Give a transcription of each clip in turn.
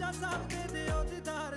ਰਾਜਾ ਸਾਹਿਬ ਦੇ ਦਿਓ ਦੀਦਾਰ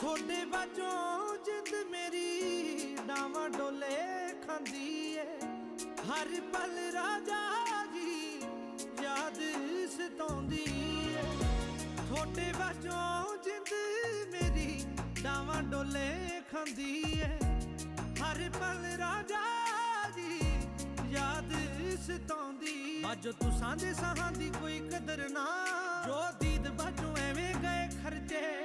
ਤੁਹਾਡੇ ਬਾਝੋਂ ਜਿੰਦ ਮੇਰੀ ਡਾਵਾਂ ਡੋਲੇ ਖਾਂਦੀ ਏ। ਹਰ ਪਲ ਰਾਜਾ ਜੀ ਯਾਦ ਸਤਾਉਂਦੀ ਏ। ਤੁਹਾਡੇ ਬਾਝੋਂ ਜਿੰਦ ਮੇਰੀ ਡਾਵਾਂ ਡੋਲੇ ਖਾਂਦੀ ਏ। ਹਰ ਪਲ ਰਾਜਾ ਜੀ ਯਾਦ ਸਤਾਉਂਦੀ ਬਾਜੋ ਤੂੰ ਸਾਂਝੇ ਸਾਹਾਂ ਦੀ ਕੋਈ ਕਦਰ ਨਾ। ਜੋ ਦੀਦ ਬਾਜੋ ਐਵੇਂ ਗਏ ਖਰਚੇ।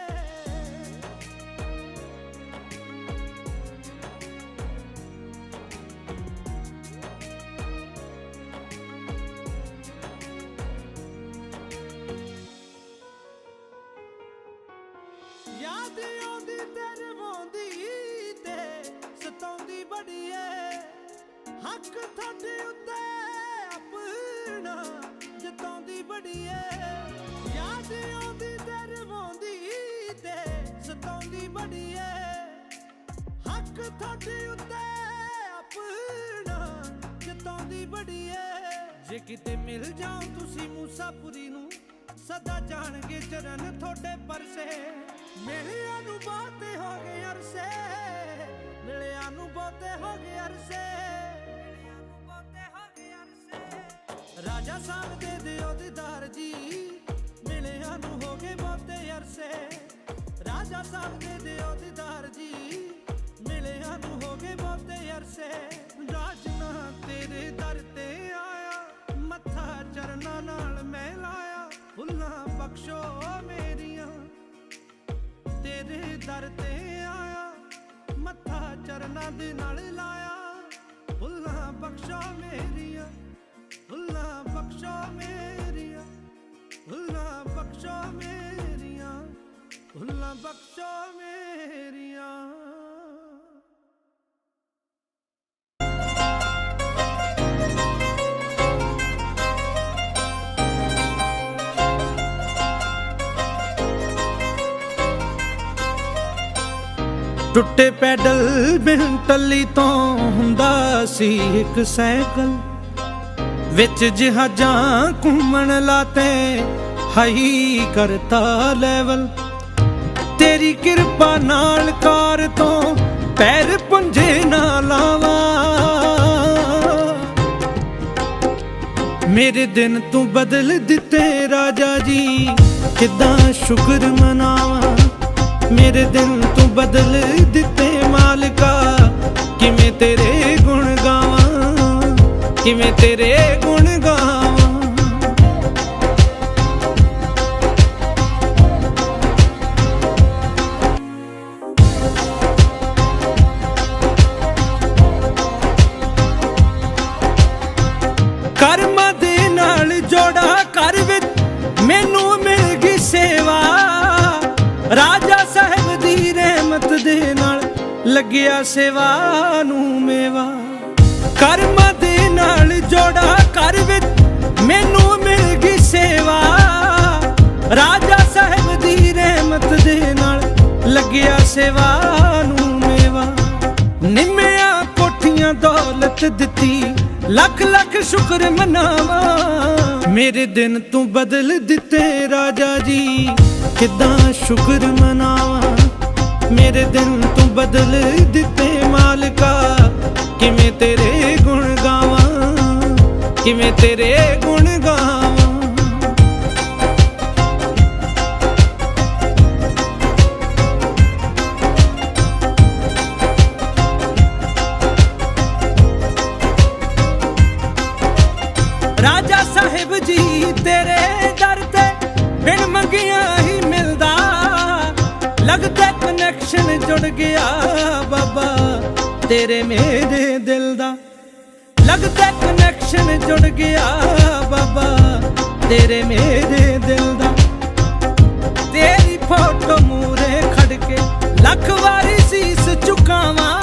ਯਾਦ ਆਉਂਦੀ ਤੇਰੇ ਵਾਂਦੀ ਤੇ ਸਤਾਉਂਦੀ ਬੜੀ ਏ ਹੱਕ ਤੁਹਾਡੇ ਉੱਤੇ ਆਪਣਾ ਜਤਾਉਂਦੀ ਬੜੀ ਏ ਯਾਦ ਆਉਂਦੀ ਤੇਰੇ ਵਾਂਦੀ ਤੇ ਸਤਾਉਂਦੀ ਬੜੀ ਏ ਹੱਕ ਤੁਹਾਡੇ ਉੱਤੇ ਆਪਣਾ ਜਤਾਉਂਦੀ ਬੜੀ ਏ ਜੇ ਕਿਤੇ ਮਿਲ ਜਾਓ ਤੁਸੀਂ ਮੂਸਾਪੁਰੀ ਨੂੰ, ਸਦਾ ਜਾਣਗੇ ਚਰਨ ਤੁਹਾਡੇ ਪਰਸੇ। ਮਿਲਿਆਂ ਨੂੰ ਬਹੁਤੇ ਹੋ ਗਏ ਅਰਸੇ ਮਿਲਿਆਂ ਨੂੰ ਬਹੁਤੇ ਹੋ ਗਏ ਅਰਸੇ। ਮਿਲਿਆਂ ਨੂੰ ਬਹੁਤੇ ਹੋ ਗਏ ਅਰਸੇ ਰਾਜਾ ਸਾਹਿਬ ਦੇ ਦਿਓ ਦੀਦਾਰ ਜੀ ਮਿਲਿਆਂ ਨੂੰ ਹੋ ਗਏ ਬਹੁਤੇ ਅਰਸੇ। ਰਾਜਾ ਸਾਹਿਬ ਦੇ ਦਿਓ ਦੀਦਾਰ ਜੀ ਮਿਲਿਆਂ ਨੂੰ ਹੋ ਗਏ ਬਹੁਤੇ ਅਰਸੇ। ਰਾਜਨਾ ਤੇਰੇ ਦਰ ਤੇ ਆਇਆ, ਮੱਥਾ ਚਰਨਾਂ ਨਾਲ ਮੈਂ ਲਾਇਆ। ਫੁੱਲਾਂ ਬਖਸ਼ੋ ਦਰ ਤੇ ਆਇਆ, ਮੱਥਾ ਚਰਨਾਂ ਦੇ ਨਾਲ ਲਾਇਆ। ਫੁੱਲਾਂ ਬਖਸ਼ੋ ਮੇਰੀਆਂ, ਫੁੱਲਾਂ ਬਖਸ਼ੋ ਮੇਰੀਆਂ, ਫੁੱਲਾਂ ਬਖਸ਼ੋ ਮੇਰੀਆਂ, ਫੁੱਲਾਂ ਬਖਸ਼ੋ ਟੁੱਟੇ ਪੈਡਲ ਬਿਨ ਟੱਲੀ ਤੋਂ ਹੁੰਦਾ ਸੀ ਇੱਕ ਸਾਈਕਲ। ਵਿੱਚ ਜਹਾਜ਼ਾਂ ਘੁੰਮਣ ਲਾਤੇ, ਹਾਈ ਕਰਤਾ ਲੈਵਲ। ਤੇਰੀ ਕਿਰਪਾ ਨਾਲ ਕਾਰ ਤੋਂ ਪੈਰ ਪੁੰਝੇ ਨਾ ਲਾਵਾਂ। ਮੇਰੇ ਦਿਨ ਤੂੰ ਬਦਲ ਦਿੱਤੇ ਰਾਜਾ ਜੀ, ਕਿਦਾਂ ਸ਼ੁਕਰ ਮਨਾਵਾਂ। ਮੇਰੇ ਦਿਨ ਤੂੰ ਬਦਲ ਦਿੱਤੇ ਮਾਲਕਾ। ਕਿਵੇਂ ਤੇਰੇ ਗੁਣ ਗਾਵਾਂ? ਕਿਵੇਂ ਤੇਰੇ ਗੁਣ ਗਾਵਾਂ? ਲੱਗਿਆ ਸੇਵਾ ਨੂੰ ਮੇਵਾ। ਕਰਮਾਂ ਦੇ ਨਾਲ ਜੋੜਾ ਕਰ ਵਿੱਚ ਮੈਨੂੰ ਮਿਲ ਗਈ ਸੇਵਾ। ਰਾਜਾ ਸਾਹਿਬ ਦੀ ਰਹਿਮਤ ਦੇ ਨਾਲ ਲੱਗਿਆ ਸੇਵਾ ਨੂੰ ਮੇਵਾ। ਨਿੰਮਿਆ ਕੋਠੀਆਂ ਦੌਲਤ ਦਿੱਤੀ, ਲੱਖ ਲੱਖ ਸ਼ੁਕਰ ਮਨਾਵਾ। ਮੇਰੇ ਦਿਨ ਤੂੰ ਬਦਲ ਦਿੱਤੇ ਰਾਜਾ ਜੀ, ਕਿਦਾਂ ਸ਼ੁਕਰ ਮਨਾਵਾ? ਮੇਰੇ ਦਿਨ ਤੂੰ ਬਦਲ ਦਿੱਤੇ ਮਾਲਕਾ। ਕਿਵੇਂ ਤੇਰੇ ਗੁਣ ਗਾਵਾਂ? ਕਿਵੇਂ ਤੇਰੇ ਗੁਣ ਗਾਵਾਂ? ਰਾਜਾ ਸਾਹਿਬ ਜੀ ਤੇਰੇ ਦਰ ਤੇ ਬਿਨ ਮੰਗਿਆ ਹੀ ਮਿਲਦਾ। ਲੱਗਦਾ ਕਨੈਕਸ਼ਨ ਜੁੜ ਗਿਆ ਬਾਬਾ। ਤੇਰੇ ਮੇਰੇ ਦਿਲ ਦਾ ਲੱਗਦਾ ਕਨੈਕਸ਼ਨ ਜੁੜ ਗਿਆ ਬਾਬਾ। ਤੇਰੇ ਮੇਰੇ ਦਿਲ ਦਾ ਤੇਰੀ ਫੋਟੋ ਮੂਰੇ ਖੜ ਕੇ ਲੱਖ ਵਾਰੀ ਸੀਸ ਝੁਕਾਵਾਂ।